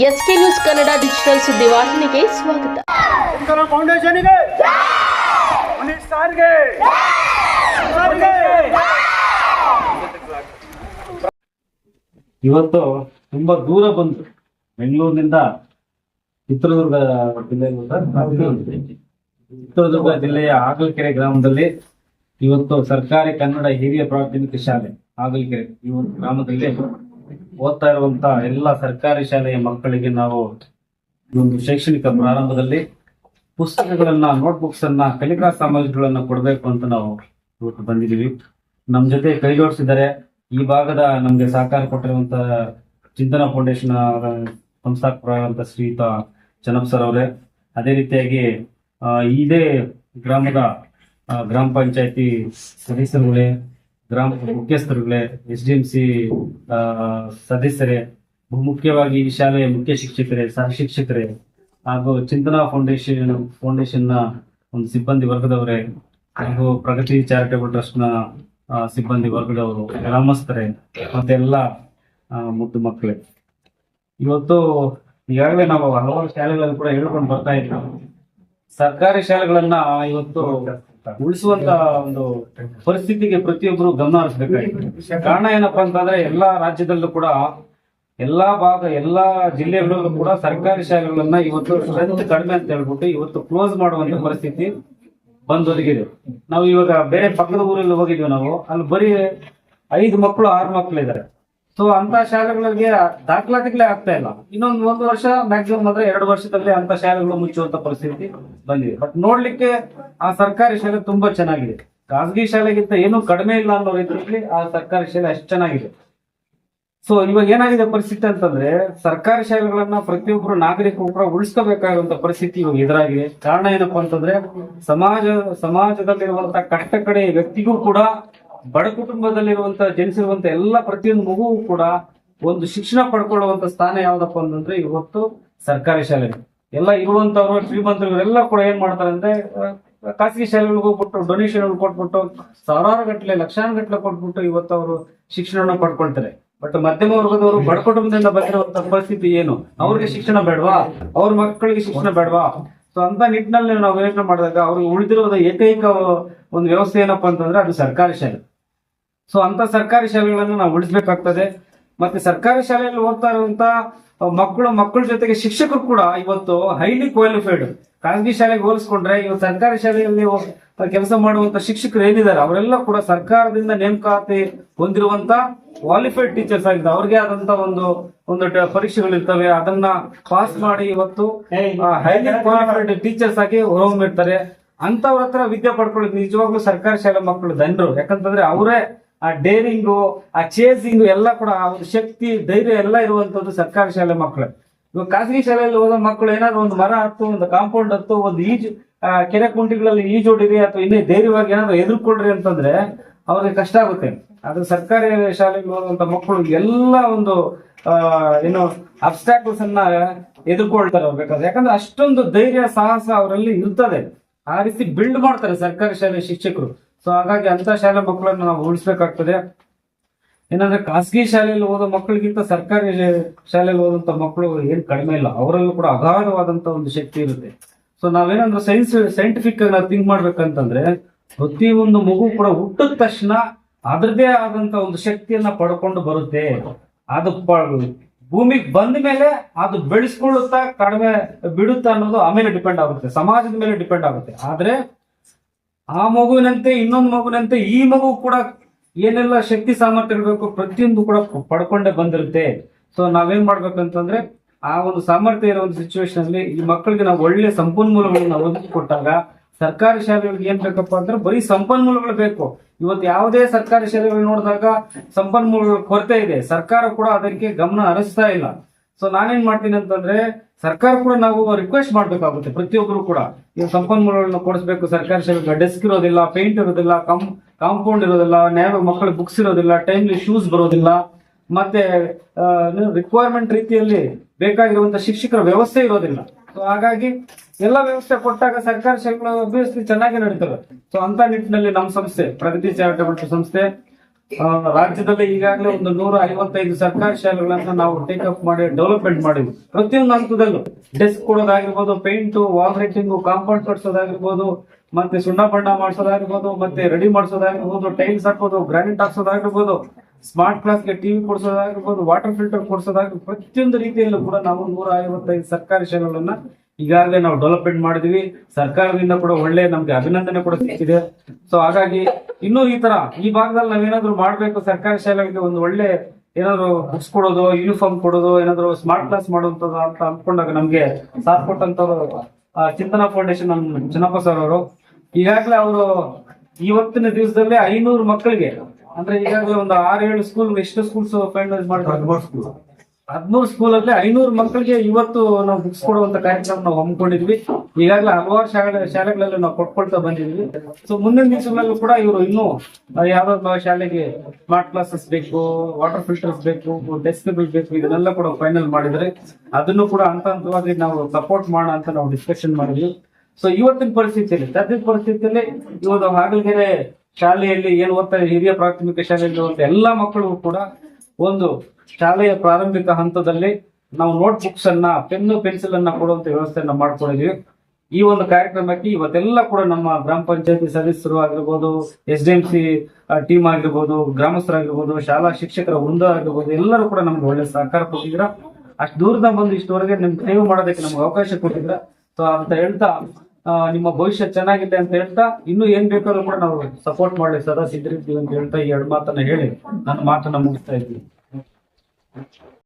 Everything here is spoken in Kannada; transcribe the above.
ಎಸ್ಕೆ ನ್ಯೂಸ್ ಕನ್ನಡ ಡಿಜಿಟಲ್ ಸುದ್ದಿವಾಹಿನಿಗೆ ಸ್ವಾಗತ. ಶಂಕರ ಫೌಂಡೇಶನ್ಗೆ ಮನೀಶ್ ಸಾರ್ಗೆ ಸಾರ್ಗೆ ಇವತ್ತು ತುಂಬಾ ದೂರ ಬಂತು ಬೆಂಗಳೂರಿನಿಂದ ಚಿತ್ರದುರ್ಗ ಜಿಲ್ಲೆ ಚಿತ್ರದುರ್ಗ ಜಿಲ್ಲೆಯ ಆಗಲಕೆರೆ ಗ್ರಾಮದಲ್ಲಿ ಇವತ್ತು ಸರ್ಕಾರಿ ಕನ್ನಡ ಹಿರಿಯ ಪ್ರಾಥಮಿಕ ಶಾಲೆ ಆಗಲಕೆರೆ ಈ ಒಂದು ಗ್ರಾಮದಲ್ಲಿ ಓದ್ತಾ ಇರುವಂತ ಎಲ್ಲ ಸರ್ಕಾರಿ ಶಾಲೆಯ ಮಕ್ಕಳಿಗೆ ನಾವು ಒಂದು ಶೈಕ್ಷಣಿಕ ಪ್ರಾರಂಭದಲ್ಲಿ ಪುಸ್ತಕಗಳನ್ನ ನೋಟ್ಬುಕ್ಸ್ ಅನ್ನ, ಕಲಿಕಾ ಸಾಮಗ್ರಿಗಳನ್ನ ಕೊಡಬೇಕು ಅಂತ ನಾವು ಇವತ್ತು ಬಂದಿದ್ದೀವಿ. ನಮ್ ಜೊತೆ ಕೈ ಜೋಡಿಸಿದ್ದಾರೆ ಈ ಭಾಗದ ನಮ್ಗೆ ಸಹಕಾರ ಕೊಟ್ಟಿರುವಂತ ಚಿಂತನ ಫೌಂಡೇಶನ್ ಸಂಸ್ಥಾಪಕರಾದಂತ ಶ್ರೀಯುತ ಚನ್ನಪ್ಪ ಸರ್ ಅವರೇ. ಅದೇ ರೀತಿಯಾಗಿ ಇದೇ ಗ್ರಾಮದ ಗ್ರಾಮ ಪಂಚಾಯತಿ ಸದಸ್ಯರುಗಳೇ ಗ್ರಾಮ ಮುಖ್ಯಸ್ಥರುಗಳೇ, ಎಸ್ ಡಿ ಎಂ ಸಿ ಸದಸ್ಯರೇ, ಮುಖ್ಯವಾಗಿ ಈ ಶಾಲೆಯ ಮುಖ್ಯ ಶಿಕ್ಷಕರೇ, ಸಹ ಶಿಕ್ಷಕರೇ ಹಾಗೂ ಚಿಂತನಾ ಫೌಂಡೇಶನ್ ಫೌಂಡೇಶನ್ನ ಒಂದು ಸಿಬ್ಬಂದಿ ವರ್ಗದವರೇ ಹಾಗೂ ಪ್ರಗತಿ ಚಾರಿಟೇಬಲ್ ಟ್ರಸ್ಟ್ನ ಸಿಬ್ಬಂದಿ ವರ್ಗದವರು, ಗ್ರಾಮಸ್ಥರೇ ಮತ್ತೆಲ್ಲ ಮುದ್ದು ಮಕ್ಕಳೇ. ಇವತ್ತು ಈಗಾಗಲೇ ನಾವು ಹಲವಾರು ಶಾಲೆಗಳಲ್ಲಿ ಕೂಡ ಹೇಳ್ಕೊಂಡು ಬರ್ತಾ ಇದ್ದೀವಿ. ಸರ್ಕಾರಿ ಶಾಲೆಗಳನ್ನ ಇವತ್ತು ಉಳಿಸುವಂತ ಒಂದು ಪರಿಸ್ಥಿತಿಗೆ ಪ್ರತಿಯೊಬ್ಬರು ಗಮನ ಹರಿಸಬೇಕಾಗಿದೆ. ಕಾರಣ ಏನಪ್ಪಾ ಅಂತಂದ್ರೆ ಎಲ್ಲಾ ರಾಜ್ಯದಲ್ಲೂ ಕೂಡ ಎಲ್ಲಾ ಭಾಗ, ಎಲ್ಲಾ ಜಿಲ್ಲೆಗಳಲ್ಲೂ ಕೂಡ ಸರ್ಕಾರಿ ಶಾಲೆಗಳನ್ನ ಇವತ್ತು ಸ್ಟ್ರೆಂತ್ ಕಡಿಮೆ ಅಂತ ಹೇಳ್ಬಿಟ್ಟು ಇವತ್ತು ಕ್ಲೋಸ್ ಮಾಡುವಂತ ಪರಿಸ್ಥಿತಿ ಬಂದೊದಗಿದೆ ನಾವು ಇವಾಗ ಬೇರೆ ಪಕ್ಕದ ಊರಲ್ಲಿ ಹೋಗಿದ್ವಿ ನಾವು, ಅಲ್ಲಿ ಬರೀ ಐದು ಮಕ್ಕಳು, ಆರು ಮಕ್ಕಳು ಇದ್ದಾರೆ ಸೊ ಅಂತ ಶಾಲೆಗಳಿಗೆ ದಾಖಲಾತಿಗಳೇ ಆಗ್ತಾ ಇಲ್ಲ. ಇನ್ನೊಂದು ಒಂದು ವರ್ಷ ಮ್ಯಾಕ್ಸಿಮಮ್ ಅಂದ್ರೆ ಎರಡು ವರ್ಷದಲ್ಲಿ ಅಂತ ಶಾಲೆಗಳು ಮುಚ್ಚುವಂತ ಪರಿಸ್ಥಿತಿ ಬಂದಿದೆ. ಬಟ್ ನೋಡ್ಲಿಕ್ಕೆ ಆ ಸರ್ಕಾರಿ ಶಾಲೆ ತುಂಬಾ ಚೆನ್ನಾಗಿದೆ. ಖಾಸಗಿ ಶಾಲೆಗಿಂತ ಏನು ಕಡಿಮೆ ಇಲ್ಲ ಅನ್ನೋ ರೀತಿಯಲ್ಲಿ ಆ ಸರ್ಕಾರಿ ಶಾಲೆ ಅಷ್ಟು ಚೆನ್ನಾಗಿದೆ. ಸೊ ಇವಾಗ ಏನಾಗಿದೆ ಪರಿಸ್ಥಿತಿ ಅಂತಂದ್ರೆ, ಸರ್ಕಾರಿ ಶಾಲೆಗಳನ್ನ ಪ್ರತಿಯೊಬ್ಬರು ನಾಗರಿಕರು ಕೂಡ ಉಳಿಸ್ಕೋಬೇಕಾಗಿರುವಂತ ಪರಿಸ್ಥಿತಿ ಇವಾಗ ಎದುರಾಗಿದೆ. ಕಾರಣ ಏನಪ್ಪಾ ಅಂತಂದ್ರೆ, ಸಮಾಜ ಸಮಾಜದಲ್ಲಿರುವಂತ ಕಷ್ಟ ಕಡೆ ವ್ಯಕ್ತಿಗೂ ಕೂಡ ಬಡ ಕುಟುಂಬದಲ್ಲಿರುವಂತ ಜನಿಸಿರುವಂತ ಎಲ್ಲ ಪ್ರತಿಯೊಂದು ಮಗುವು ಕೂಡ ಒಂದು ಶಿಕ್ಷಣ ಪಡ್ಕೊಳ್ಳುವಂತ ಸ್ಥಾನ ಯಾವ್ದಪ್ಪ ಅಂತಂದ್ರೆ ಇವತ್ತು ಸರ್ಕಾರಿ ಶಾಲೆ ಎಲ್ಲ ಇರುವಂತವ್ರು ಶ್ರೀಮಂತರು ಇವರೆಲ್ಲ ಕೂಡ ಏನ್ ಮಾಡ್ತಾರೆ ಅಂದ್ರೆ ಖಾಸಗಿ ಶಾಲೆಗಳಿಗೆ ಹೋಗ್ಬಿಟ್ಟು ಡೊನೇಷನ್ ಕೊಟ್ಬಿಟ್ಟು ಸಾವಿರಾರು ಗಟ್ಟಲೆ ಲಕ್ಷಾನು ಗಟ್ಟಲೆ ಕೊಟ್ಬಿಟ್ಟು ಇವತ್ತು ಅವರು ಶಿಕ್ಷಣವನ್ನು ಪಡ್ಕೊಳ್ತಾರೆ. ಬಟ್ ಮಧ್ಯಮ ವರ್ಗದವರು ಬಡ ಕುಟುಂಬದಿಂದ ಬಂದಿರುವಂತ ಪರಿಸ್ಥಿತಿ ಏನು? ಅವ್ರಿಗೆ ಶಿಕ್ಷಣ ಬೇಡವಾ? ಅವ್ರ ಮಕ್ಕಳಿಗೆ ಶಿಕ್ಷಣ ಬೇಡವಾ? ಸೊ ಅಂತ ನಿಟ್ಟಿನಲ್ಲಿ ನಾವು ಯೋಚನೆ ಮಾಡಿದಾಗ ಅವ್ರಿಗೆ ಉಳಿದಿರುವ ಏಕೈಕ ಒಂದು ವ್ಯವಸ್ಥೆ ಏನಪ್ಪಾ ಅಂತಂದ್ರೆ ಅದು ಸರ್ಕಾರಿ ಶಾಲೆ. ಸೊ ಅಂತ ಸರ್ಕಾರಿ ಶಾಲೆಗಳನ್ನು ನಾವು ಉಳಿಸ್ಬೇಕಾಗ್ತದೆ. ಮತ್ತೆ ಸರ್ಕಾರಿ ಶಾಲೆಯಲ್ಲಿ ಓದ್ತಾ ಇರುವಂತ ಮಕ್ಕಳು ಮಕ್ಕಳ ಜೊತೆಗೆ ಶಿಕ್ಷಕರು ಕೂಡ ಇವತ್ತು ಹೈಲಿ ಕ್ವಾಲಿಫೈಡ್ ಖಾಸಗಿ ಶಾಲೆಗೆ ಹೋಲಿಸ್ಕೊಂಡ್ರೆ ಇವತ್ತು ಸರ್ಕಾರಿ ಶಾಲೆಯಲ್ಲಿ ಕೆಲಸ ಮಾಡುವಂತ ಶಿಕ್ಷಕರು ಏನಿದ್ದಾರೆ ಅವರೆಲ್ಲ ಕೂಡ ಸರ್ಕಾರದಿಂದ ನೇಮಕಾತಿ ಹೊಂದಿರುವಂತ ಕ್ವಾಲಿಫೈಡ್ ಟೀಚರ್ಸ್ ಆಗಿದೆ ಅವ್ರಿಗೆ ಆದಂತ ಒಂದು ಒಂದು ಪರೀಕ್ಷೆಗಳು ಇರ್ತವೆ ಅದನ್ನ ಪಾಸ್ ಮಾಡಿ ಇವತ್ತು ಹೈಲಿ ಕ್ವಾಲಿಫೈಡ್ ಟೀಚರ್ಸ್ ಆಗಿ ಹೊರಹೊಮ್ಮಿರ್ತಾರೆ. ಅಂತವ್ರ ಹತ್ರ ವಿದ್ಯೆ ಪಡ್ಕೊಳ್ಳೋದು ನಿಜವಾಗ್ಲೂ ಸರ್ಕಾರಿ ಶಾಲೆ ಮಕ್ಕಳು ಧನ್ಯರು. ಯಾಕಂತಂದ್ರೆ ಅವರೇ ಆ ಡೇರಿಂಗು ಆ ಚೇಸಿಂಗು ಎಲ್ಲ ಕೂಡ ಒಂದು ಶಕ್ತಿ, ಧೈರ್ಯ ಎಲ್ಲ ಇರುವಂತದ್ದು ಸರ್ಕಾರಿ ಶಾಲೆ ಮಕ್ಕಳು. ಇವಾಗ ಖಾಸಗಿ ಶಾಲೆಯಲ್ಲಿ ಓದೋ ಮಕ್ಕಳು ಏನಾದ್ರು ಒಂದು ಮರ ಹತ್ತು, ಒಂದು ಕಾಂಪೌಂಡ್ ಹತ್ತು, ಒಂದು ಈಜು ಕೆರೆ ಕುಂಟಿಗಳಲ್ಲಿ ಈಜೋಡಿರಿ ಅಥವಾ ಇನ್ನೇ ಧೈರ್ಯವಾಗಿ ಏನಾದ್ರು ಎದುರ್ಕೊಡ್ರಿ ಅಂತಂದ್ರೆ ಅವ್ರಿಗೆ ಕಷ್ಟ ಆಗುತ್ತೆ. ಆದ್ರೆ ಸರ್ಕಾರಿ ಶಾಲೆಗೆ ಹೋದಂತ ಮಕ್ಕಳು ಎಲ್ಲ ಒಂದು ಏನು ಅಬ್ಸ್ಟ್ಯಾಕಲ್ಸ್ ಅನ್ನ ಎದುರ್ಕೊಳ್ತಾರೆ ಅವ್ರು ಬೇಕಾದ್ರೆ ಯಾಕಂದ್ರೆ ಅಷ್ಟೊಂದು ಧೈರ್ಯ, ಸಾಹಸ ಅವರಲ್ಲಿ ಇರ್ತದೆ. ಆ ರೀತಿ ಬಿಲ್ಡ್ ಮಾಡ್ತಾರೆ ಸರ್ಕಾರಿ ಶಾಲೆ ಶಿಕ್ಷಕರು. ಸೊ ಹಾಗಾಗಿ ಅಂತ ಶಾಲೆ ಮಕ್ಕಳನ್ನು ನಾವು ಉಳಿಸ್ಬೇಕಾಗ್ತದೆ. ಏನಂದ್ರೆ ಖಾಸಗಿ ಶಾಲೆಯಲ್ಲಿ ಓದೋ ಮಕ್ಕಳಿಗಿಂತ ಸರ್ಕಾರಿ ಶಾಲೆಯಲ್ಲಿ ಓದಂತ ಮಕ್ಕಳು ಏನ್ ಕಡಿಮೆ ಇಲ್ಲ. ಅವರಲ್ಲೂ ಕೂಡ ಅಗಾಧವಾದಂತ ಒಂದು ಶಕ್ತಿ ಇರುತ್ತೆ. ಸೊ ನಾವೇನಂದ್ರೆ ಸೈನ್ಸ್ ಸೈಂಟಿಫಿಕ್ ಆಗಿ ನಾವು ಥಿಂಕ್ ಮಾಡ್ಬೇಕಂತಂದ್ರೆ ಒಂದು ಮಗು ಕೂಡ ಹುಟ್ಟಿದ ತಕ್ಷಣ ಅದರದೇ ಆದಂತ ಒಂದು ಶಕ್ತಿಯನ್ನ ಪಡ್ಕೊಂಡು ಬರುತ್ತೆ. ಅದು ಭೂಮಿಗೆ ಬಂದ ಮೇಲೆ ಅದು ಬೆಳೆಸ್ಕೊಳ್ಳುತ್ತಾ ಕಡಿಮೆ ಬಿಡುತ್ತಾ ಅನ್ನೋದು ಆಮೇಲೆ ಡಿಪೆಂಡ್ ಆಗುತ್ತೆ. ಸಮಾಜದ ಮೇಲೆ ಡಿಪೆಂಡ್ ಆಗುತ್ತೆ. ಆದ್ರೆ ಆ ಮಗುವಿನಂತೆ, ಇನ್ನೊಂದು ಮಗುವಿನಂತೆ ಈ ಮಗು ಕೂಡ ಏನೆಲ್ಲ ಶಕ್ತಿ ಸಾಮರ್ಥ್ಯ ಇರಬೇಕು ಪ್ರತಿಯೊಂದು ಕೂಡ ಪಡ್ಕೊಂಡೇ ಬಂದಿರುತ್ತೆ. ಸೊ ನಾವೇನ್ ಮಾಡ್ಬೇಕಂತಂದ್ರೆ, ಆ ಒಂದು ಸಾಮರ್ಥ್ಯ ಇರೋ ಒಂದು ಸಿಚುವೇಶನ್ ಅಲ್ಲಿ ಈ ಮಕ್ಕಳಿಗೆ ನಾವು ಒಳ್ಳೆ ಸಂಪನ್ಮೂಲಗಳನ್ನ ಒದಗಿಸಿಕೊಟ್ಟಾಗ ಸರ್ಕಾರಿ ಶಾಲೆಗಳಿಗೆ ಏನ್ ಬೇಕಪ್ಪ ಅಂದ್ರೆ ಬರೀ ಸಂಪನ್ಮೂಲಗಳು ಬೇಕು. ಇವತ್ತು ಯಾವುದೇ ಸರ್ಕಾರಿ ಶಾಲೆಗಳು ನೋಡಿದಾಗ ಸಂಪನ್ಮೂಲಗಳ ಕೊರತೆ ಇದೆ. ಸರ್ಕಾರ ಕೂಡ ಅದಕ್ಕೆ ಗಮನ ಹರಿಸ್ತಾ ಇಲ್ಲ. ಸೊ ನಾನೇನ್ ಮಾಡ್ತೀನಿ ಅಂತಂದ್ರೆ, ಸರ್ಕಾರ ಕೂಡ ನಾವು ರಿಕ್ವೆಸ್ಟ್ ಮಾಡ್ಬೇಕಾಗುತ್ತೆ, ಪ್ರತಿಯೊಬ್ಬರು ಕೂಡ. ಈ ಸಂಪನ್ಮೂಲಗಳನ್ನ ಕೊಡಿಸ್ಬೇಕು, ಸರ್ಕಾರಿ ಶಾಲೆಗೆ ಡೆಸ್ಕ್ ಇರೋದಿಲ್ಲ ಪೇಂಟ್ ಇರೋದಿಲ್ಲ ಕಂ ಕಾಂಪೌಂಡ್ ಇರೋದಿಲ್ಲ ನ್ಯಾಯ ಮಕ್ಕಳಿಗೆ ಬುಕ್ಸ್ ಇರೋದಿಲ್ಲ ಟೈಮ್ಲಿ ಶೂಸ್ ಬರೋದಿಲ್ಲ, ಮತ್ತೆ ರಿಕ್ವೈರ್ಮೆಂಟ್ ರೀತಿಯಲ್ಲಿ ಬೇಕಾಗಿರುವಂತ ಶಿಕ್ಷಕರ ವ್ಯವಸ್ಥೆ ಇರೋದಿಲ್ಲ. ಸೊ ಹಾಗಾಗಿ ಎಲ್ಲ ವ್ಯವಸ್ಥೆ ಕೊಟ್ಟಾಗ ಸರ್ಕಾರಿ ಶಾಲೆಗಳು ಅಭ್ಯಸ್ತಿ ಚೆನ್ನಾಗಿ ನಡೀತವೆ. ಸೊ ಅಂತ ನಿಟ್ಟಿನಲ್ಲಿ ನಮ್ಮ ಸಂಸ್ಥೆ, ಪ್ರಗತಿ ಚಾರಿಟಬಲ್ ಸಂಸ್ಥೆ ರಾಜ್ಯದಲ್ಲಿ ಈಗಾಗಲೇ ಒಂದು ನೂರ ಐವತ್ತೈದು ಸರ್ಕಾರಿ ಶಾಲೆಗಳನ್ನ ನಾವು ಟೇಕ್ ಅಪ್ ಮಾಡಿ ಡೆವಲಪ್ಮೆಂಟ್ ಮಾಡಿದ್ವಿ. ಪ್ರತಿಯೊಂದು ಹಂತದಲ್ಲೂ ಡೆಸ್ಕ್ ಕೊಡೋದಾಗಿರ್ಬೋದು ಪೇಂಟ್ ವಾಲ್ ರೈಟಿಂಗ್ ಕಾಂಪೌಂಡ್ ಕಟ್ಸೋದಾಗಿರ್ಬೋದು, ಮತ್ತೆ ಸುಣ್ಣ ಬಣ್ಣ ಮಾಡಿಸೋದಾಗಿರ್ಬೋದು, ಮತ್ತೆ ರೆಡಿ ಮಾಡಿಸೋದಾಗಿರ್ಬೋದು ಟೈಲ್ಸ್ ಹಾಕೋದು ಗ್ರಾನೈಟ್ ಹಾಕ್ಸೋದಾಗಿರ್ಬೋದು ಸ್ಮಾರ್ಟ್ ಕ್ಲಾಸ್ಗೆ ಟಿವಿ ಕೊಡಿಸೋದಾಗಿರ್ಬೋದು ವಾಟರ್ ಫಿಲ್ಟರ್ ಕೊಡಿಸೋದಾಗಿರ್ಬೋದು, ಪ್ರತಿಯೊಂದು ರೀತಿಯಲ್ಲೂ ಕೂಡ ನಾವು ನೂರ ಐವತ್ತೈದು ಸರ್ಕಾರಿ ಶಾಲೆಗಳನ್ನ ಈಗಾಗಲೇ ನಾವು ಡೆವಲಪ್ಮೆಂಟ್ ಮಾಡಿದ್ವಿ. ಸರ್ಕಾರದಿಂದ ಕೂಡ ಒಳ್ಳೆ ನಮ್ಗೆ ಅಭಿನಂದನೆ ಕೂಡ ಸಿಕ್ಕಿದೆ. ಸೊ ಹಾಗಾಗಿ ಇನ್ನೂ ಈ ತರ ಈ ಭಾಗದಲ್ಲಿ ನಾವೇನಾದ್ರು ಮಾಡ್ಬೇಕು ಸರ್ಕಾರಿ ಶಾಲೆಗಳಿಗೆ ಒಂದು ಒಳ್ಳೆ ಏನಾದ್ರು ಬುಕ್ಸ್ ಕೊಡೋದು ಯೂನಿಫಾರ್ಮ್ ಕೊಡೋದು ಏನಾದ್ರು ಸ್ಮಾರ್ಟ್ ಕ್ಲಾಸ್ ಮಾಡುವಂತದ್ದು ಅಂತ ಅನ್ಕೊಂಡಾಗ ನಮ್ಗೆ ಸಾಥ್ ಕೊಟ್ಟಂತವ್ರು ಚಿಂತನಾ ಫೌಂಡೇಶನ್ ನಮ್ಮ ಚಿನ್ನಪ್ಪ ಸರ್ ಅವರು. ಈಗಾಗಲೇ ಅವರು ಇವತ್ತಿನ ದಿವಸದಲ್ಲಿ ಐನೂರು ಮಕ್ಕಳಿಗೆ ಅಂದ್ರೆ ಈಗಾಗಲೇ ಒಂದು ಆರು ಏಳು ಸ್ಕೂಲ್ ಎಷ್ಟು ಸ್ಕೂಲ್ಸ್ ಫೈನಲೈಸ್ ಮಾಡಿದ್ರು ಹದಿಮೂರು ಸ್ಕೂಲ್ ಅಲ್ಲಿ ಐನೂರು ಮಕ್ಕಳಿಗೆ ಇವತ್ತು ನಾವು ಬುಕ್ಸ್ ಕೊಡುವಂತ ಕಾರ್ಯಕ್ರಮ ನಾವು ಹಮ್ಮಿಕೊಂಡಿದ್ವಿ. ಈಗಾಗಲೇ ಹಲವಾರು ಶಾಲೆ, ಶಾಲೆಗಳಲ್ಲಿ ನಾವು ಕೊಟ್ಕೊಳ್ತಾ ಬಂದಿದ್ವಿ. ಸೊ ಮುಂದಿನ ದಿವಸಗಳಲ್ಲೂ ಕೂಡ ಇವರು ಇನ್ನೂ ಯಾವ್ದಾದ್ರು ಶಾಲೆಗೆ ಸ್ಮಾರ್ಟ್ ಕ್ಲಾಸಸ್ ಬೇಕು ವಾಟರ್ ಫಿಲ್ಟರ್ಸ್ ಬೇಕು ಡೆಸ್ಕ್ಗಳು ಬೇಕು, ಇದನ್ನೆಲ್ಲ ಕೂಡ ಫೈನಲ್ ಮಾಡಿದ್ರೆ ಅದನ್ನು ಕೂಡ ಹಂತ ಹಂತವಾಗಿ ನಾವು ಸಪೋರ್ಟ್ ಮಾಡೋಣ ಅಂತ ನಾವು ಡಿಸ್ಕಷನ್ ಮಾಡಿದ್ವಿ. ಸೊ ಇವತ್ತಿನ ಪರಿಸ್ಥಿತಿಯಲ್ಲಿ, ಸದ್ಯದ ಪರಿಸ್ಥಿತಿಯಲ್ಲಿ ಇವತ್ತು ಹಾಗಲಗೆರೆ ಶಾಲೆಯಲ್ಲಿ ಏನು ಓದ್ತಾ ಇದೆ ಹಿರಿಯ ಪ್ರಾಥಮಿಕ ಶಾಲೆಯಲ್ಲಿ ಓದ್ತಾ ಎಲ್ಲ ಮಕ್ಕಳು ಕೂಡ ಒಂದು ಶಾಲೆಯ ಪ್ರಾರಂಭಿಕ ಹಂತದಲ್ಲಿ ನಾವು ನೋಟ್ ಬುಕ್ಸ್ ಅನ್ನ ಪೆನ್ನು ಪೆನ್ಸಿಲ್ ಅನ್ನ ಕೊಡುವಂತ ವ್ಯವಸ್ಥೆಯನ್ನ ಮಾಡ್ಕೊಂಡಿದೀವಿ. ಈ ಒಂದು ಕಾರ್ಯಕ್ರಮಕ್ಕೆ ಇವತ್ತೆಲ್ಲ ಕೂಡ ನಮ್ಮ ಗ್ರಾಮ ಪಂಚಾಯತಿ ಸದಸ್ಯರು ಆಗಿರ್ಬೋದು, S D M C team ಆಗಿರ್ಬೋದು, ಗ್ರಾಮಸ್ಥರಾಗಿರ್ಬೋದು, ಶಾಲಾ ಶಿಕ್ಷಕರ ವೃಂದ ಆಗಿರ್ಬೋದು, ಎಲ್ಲರೂ ಕೂಡ ನಮ್ಗೆ ಒಳ್ಳೆ ಸಹಕಾರ ಕೊಟ್ಟಿದ್ರ ಅಷ್ಟು ದೂರದ ಬಂದು ಇಷ್ಟವರೆಗೆ ನಿಮ್ಗೆ ಮಾಡೋದಕ್ಕೆ ನಮ್ಗೆ ಅವಕಾಶ ಕೊಟ್ಟಿದ್ರ ಸೊ ಅಂತ ಹೇಳ್ತಾ ನಿಮ್ಮ ಭವಿಷ್ಯ ಚೆನ್ನಾಗಿದೆ ಅಂತ ಹೇಳ್ತಾ ಇನ್ನು ಏನ್ ಬೇಕಾದ್ರೂ ಕೂಡ ನಾವು ಸಪೋರ್ಟ್ ಮಾಡಲಿ ಸದಾ ಸಿದ್ಧರಿದ್ದೀವಿ ಅಂತ ಹೇಳ್ತಾ ಈ ಎರಡು ಮಾತನ್ನ ಹೇಳಿ ನನ್ನ ಮಾತನ್ನ ಮುಗಿಸ್ತಾ ಇದ್ದೀವಿ